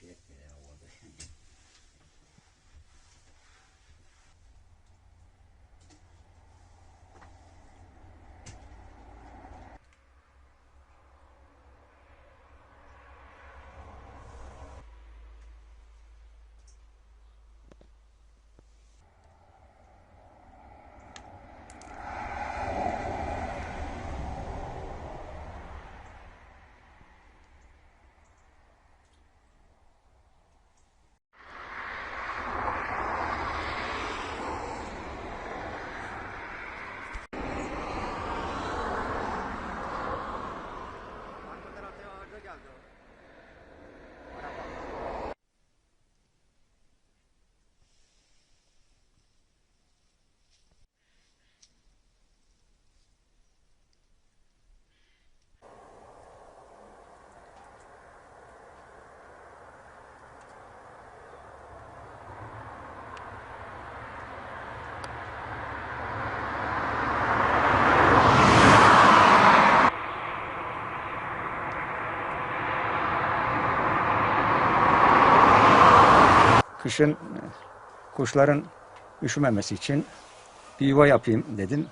şey etmiyor ya orada. Arka Kışın kuşların üşümemesi için bir yuva yapayım dedim.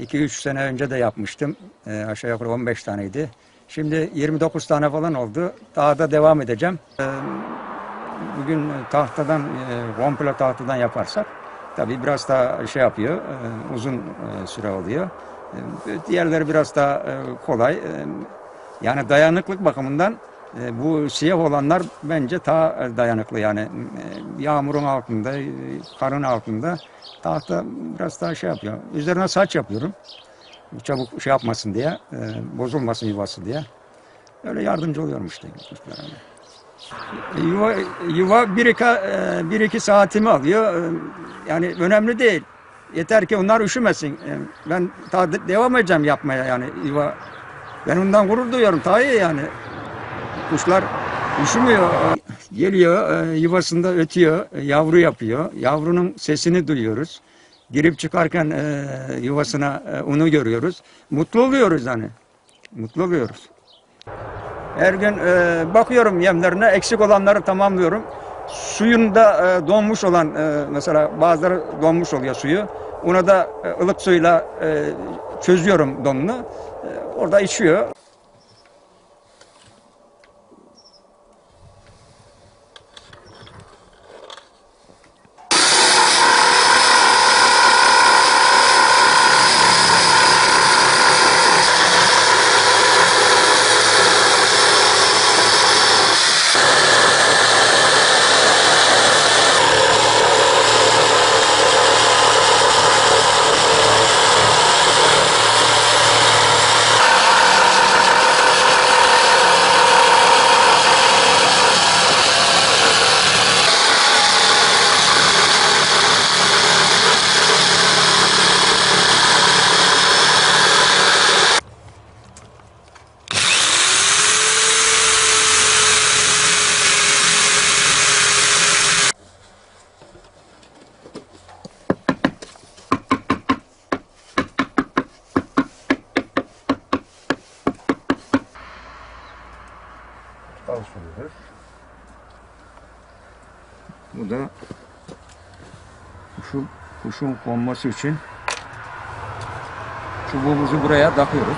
2-3 sene önce de yapmıştım. E, aşağı yukarı 15 taneydi. Şimdi 29 tane falan oldu. Daha da devam edeceğim. E, bugün tahtadan, e, komple tahtadan yaparsak tabii biraz daha şey yapıyor, e, uzun e, süre oluyor. E, diğerleri biraz daha e, kolay. E, yani dayanıklık bakımından bu siyah olanlar bence daha dayanıklı yani E, yağmurun altında, e, karın altında tahta biraz daha şey yapıyor. Üzerine saç yapıyorum. Çabuk şey yapmasın diye, e, bozulmasın yuvası diye. Öyle yardımcı oluyorum işte. E, Yuva, yuva bir iki, e, bir iki saatimi alıyor. E, Yani önemli değil. Yeter ki onlar üşümesin. E, Ben daha de- devam edeceğim yapmaya yani yuva. Ben ondan gurur duyuyorum. Daha iyi yani. Kuşlar üşümüyor. Geliyor e, yuvasında ötüyor, yavru yapıyor. Yavrunun sesini duyuyoruz. Girip çıkarken e, yuvasına e, onu görüyoruz. Mutlu oluyoruz hani. Mutlu oluyoruz. Her gün bakıyorum yemlerine eksik olanları tamamlıyorum. Suyunda donmuş olan mesela bazıları donmuş oluyor suyu. Ona da ılık suyla çözüyorum donunu. Orada içiyor. Çalıştırıyoruz. Bu da kuşun, kuşun konması için çubuğumuzu buraya takıyoruz.